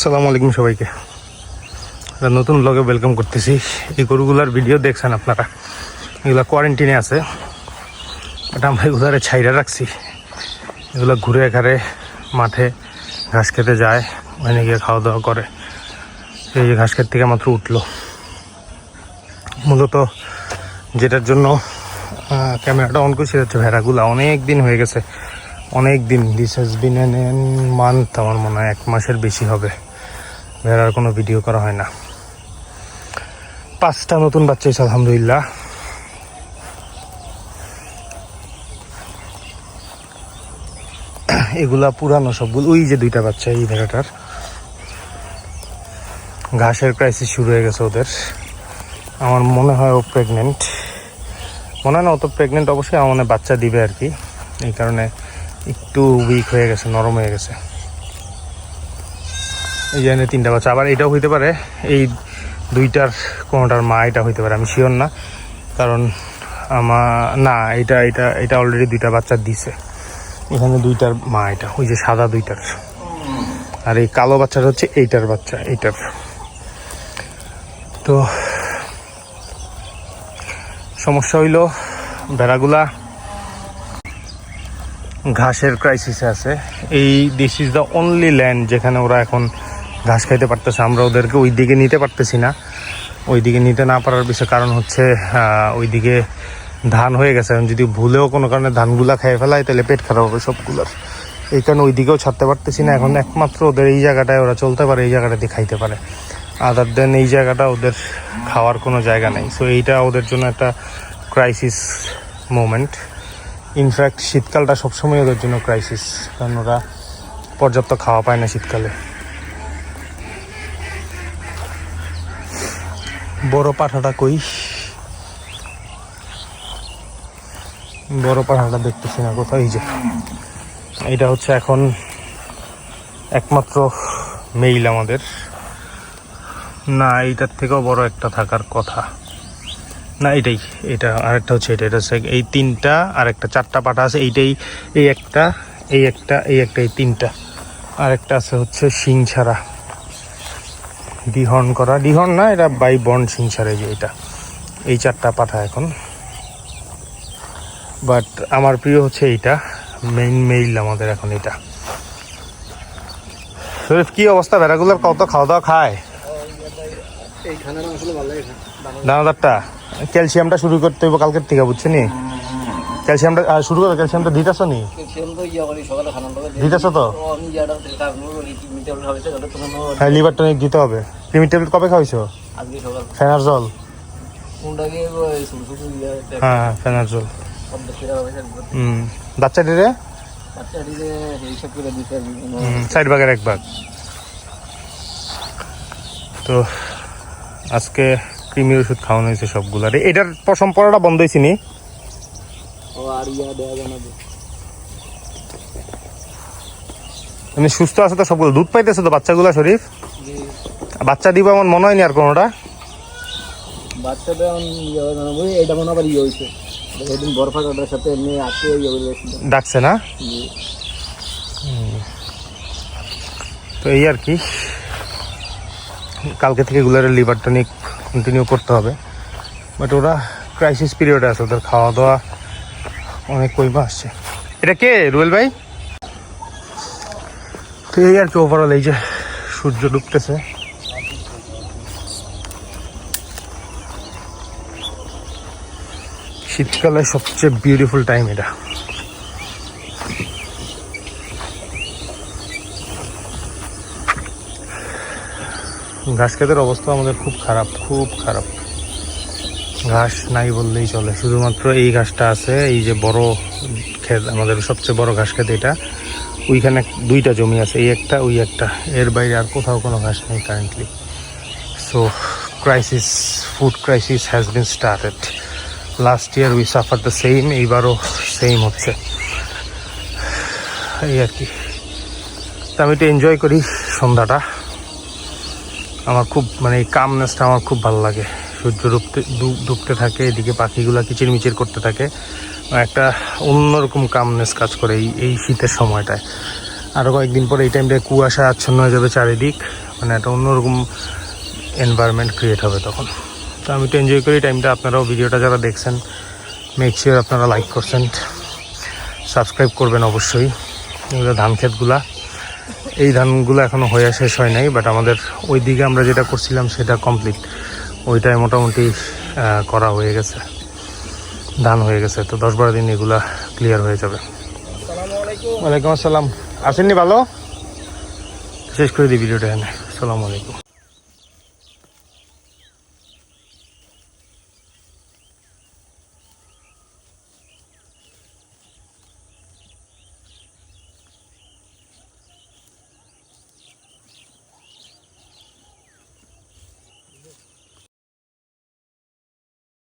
আসসালামু আলাইকুম সবাইকে। নতুন ব্লগে ওয়েলকাম করতেছি। এই গরুগুলার ভিডিও দেখছেন আপনারা? এগুলো কোয়ারেন্টিনে আছে। এটা আমরা এগুলারে ছাইরা রাখছি। এগুলো ঘুরে ঘাড়ে মাঠে ঘাস খেতে যায় ওখানে গিয়ে খাওয়া দাওয়া করে। এই যে ঘাস খেত থেকে মাত্র উঠল। মূলত যেটার জন্য ক্যামেরাটা অন করছি হচ্ছে ভেড়াগুলা। অনেক দিন হয়ে গেছে। অনেক দিন দিস হ্যাজ বিন মান্থ আমার মনে হয়, এক মাসের বেশি হবে। ভেড়ার কোনো ভিডিও করা হয় না। পাঁচটা নতুন বাচ্চা হয়েছে, আলহামদুলিল্লাহ। এগুলা পুরানো সবগুলো ওই যে দুইটা বাচ্চা, এই ভেড়াটার। ঘাসের ক্রাইসিস শুরু হয়ে গেছে ওদের। আমার মনে হয় ও প্রেগনেন্ট মনে হয় না অত প্রেগনেন্ট অবশ্যই আমার বাচ্চা দিবে আর কি। এই কারণে একটু উইক হয়ে গেছে, নরম হয়ে গেছে। এই জন্য তিনটা বাচ্চা। আবার এটাও হইতে পারে, এই দুইটার কোনোটার মা, এটা হইতে পারে, আমি শিওর না। কারণ আমার না, এটা এটা এটা অলরেডি দুইটা বাচ্চা দিছে। এখানে দুইটার মা এটা, ওই যে সাদা দুইটার। আর এই কালো বাচ্চাটা হচ্ছে এইটার বাচ্চা, এইটার। তো সমস্যা হইল, ভেড়াগুলা ঘাসের ক্রাইসিসে আছে। এই this is the only land যেখানে ওরা এখন ঘাস খাইতে পারতেছে, আমরা ওদেরকে ওই দিকে নিতে পারতেছি না। ওই দিকে নিতে না পারার বিষয় কারণ হচ্ছে ওই দিকে ধান হয়ে গেছে। যদি ভুলেও কোনো কারণে ধানগুলা খেয়ে ফেলায়, তাহলে পেট খারাপ হবে সবগুলোর। এই কারণে ওই দিকেও ছাড়তে পারতেছি না। এখন একমাত্র ওদের এই জায়গাটায় ওরা চলতে পারে, এই জায়গাটাতে খাইতে পারে। আদার দেন এই জায়গাটা ওদের খাওয়ার কোনো জায়গা নেই। সো এইটা ওদের জন্য একটা ক্রাইসিস মোমেন্ট ইনফ্যাক্ট শীতকালটা সবসময় ওদের জন্য ক্রাইসিস কারণ ওরা পর্যাপ্ত খাওয়া পায় না শীতকালে। বড় পাঠাটা কই? বড় পাঠাটা দেখতেছি না কোথায়? যে। এটা হচ্ছে এখন একমাত্র মেইল আমাদের। না, এইটার থেকেও বড় একটা থাকার কথা। না, এটাই। এটা আরেকটা হচ্ছে এটা। এটা হচ্ছে এই তিনটা আর একটা চারটা পাটা আছে। এইটাই, এই একটা এই একটা এই একটা, এই তিনটা। আর একটা আছে হচ্ছে শিং ছাড়া ডিহর্ন করা। ডিহর্ন না এটা বাই বন্ড ছাড়া এই যে এটা। এই চারটা পাঠা এখন। বাট আমার প্রিয় হচ্ছে এইটা। মেইন মেইল আমাদের এখন এটা। শরীফ কি অবস্থা? ভেড়াগুলোর কত খাওয়া দাওয়া খায়। দানাদারটা। ক্যালসিয়ামটা শুরু করতে হবে কালকের থেকে বুঝছ নি ক্যালসিয়ামটা আহ, শুরু করে ক্যালসিয়ামটা দিতেছ নি? ইয়া দিতেছ তো? ও হ্যাঁ লিভার টনিক দিতে হবে। ক্রিমি ট্যাবলেট কবে খাওয়াইছো? ফেনার জল? ইয়া হ্যাঁ হ্যাঁ ফেনার জল। হুম বাচ্চাটি রে সাইড ভাগের এক ভাগ। তো আজকে ক্রিমির ওষুধ খাওয়ানো হয়েছে সবগুলার এটার পশম পড়াটা বন্ধ হয়েছে নি? ও আর ইয়া দেওয়া জানাবে এমনি সুস্থ আছে তো সবগুলো? দুধ পাইতেছে তো বাচ্চাগুলা শরীফ? বাচ্চা দিব এমন মনে হয়নি আর কোনোটা? বাচ্চাটা জানাব এটা মনে আবার ইয়ে হয়েছে সেদিন বরফাটার সাথে এমনি আজকে ইয়ে করে ডাকছে না? তো এই আর কি। কালকে থেকে এগুলোর লিভার টনিক কন্টিনিউ করতে হবে। বাট ওরা ক্রাইসিস পিরিয়ডে আছে ওদের খাওয়া দাওয়া অনেক কইমা আসছে। এটা কে রুয়েল ভাই? তো এই আর কি ওভারঅল এই যে সূর্য ডুবতেছে। শীতকালে সবচেয়ে বিউটিফুল টাইম এটা। ঘাস খেতের অবস্থা আমাদের খুব খারাপ খুব খারাপ। ঘাস নাই বললেই চলে। শুধুমাত্র এই ঘাসটা আছে, এই যে বড় ক্ষেত, আমাদের সবচেয়ে বড় ঘাস খেত এটা। ওইখানে দুইটা জমি আছে, এই একটা, ওই একটা। এর বাইরে আর কোথাও কোনো ঘাস নেই currently so crisis food crisis has been started last year we suffer the same এইবারও সেম হচ্ছে। এই আর কি। তা আমি একটু এনজয় করি সন্ধ্যাটা। আমার খুব মানে এই কামনেসটা আমার খুব ভালো লাগে। সূর্য ডুবতে ডুবতে থাকে, এদিকে পাখিগুলা কিচিরমিচির করতে থাকে। একটা অন্যরকম কামনেস কাজ করে এই এই শীতের সময়টায়। আরও কয়েকদিন পরে এই টাইমটায় কুয়াশা আচ্ছন্ন হয়ে যাবে চারিদিক। মানে একটা অন্যরকম এনভায়রনমেন্ট ক্রিয়েট হবে তখন। তো আমি তো এনজয় করি টাইমটা আপনারাও ভিডিওটা যারা দেখছেন মেক শিওর আপনারা লাইক করছেন। সাবস্ক্রাইব করবেন অবশ্যই। এগুলো ধান ক্ষেতগুলা। এই ধানগুলো এখনও হয়ে শেষ হয় নাই বাট আমাদের ওই দিকে আমরা যেটা করছিলাম, সেটা কমপ্লিট ওইটাই মোটামুটি করা হয়ে গেছে। ধান হয়ে গেছে। তো দশ বারো দিন এগুলা ক্লিয়ার হয়ে যাবে। ওয়ালাইকুম আসসালাম। আসেননি ভালো? শেষ করে দিই ভিডিওটা এখানে। আসসালামু আলাইকুম।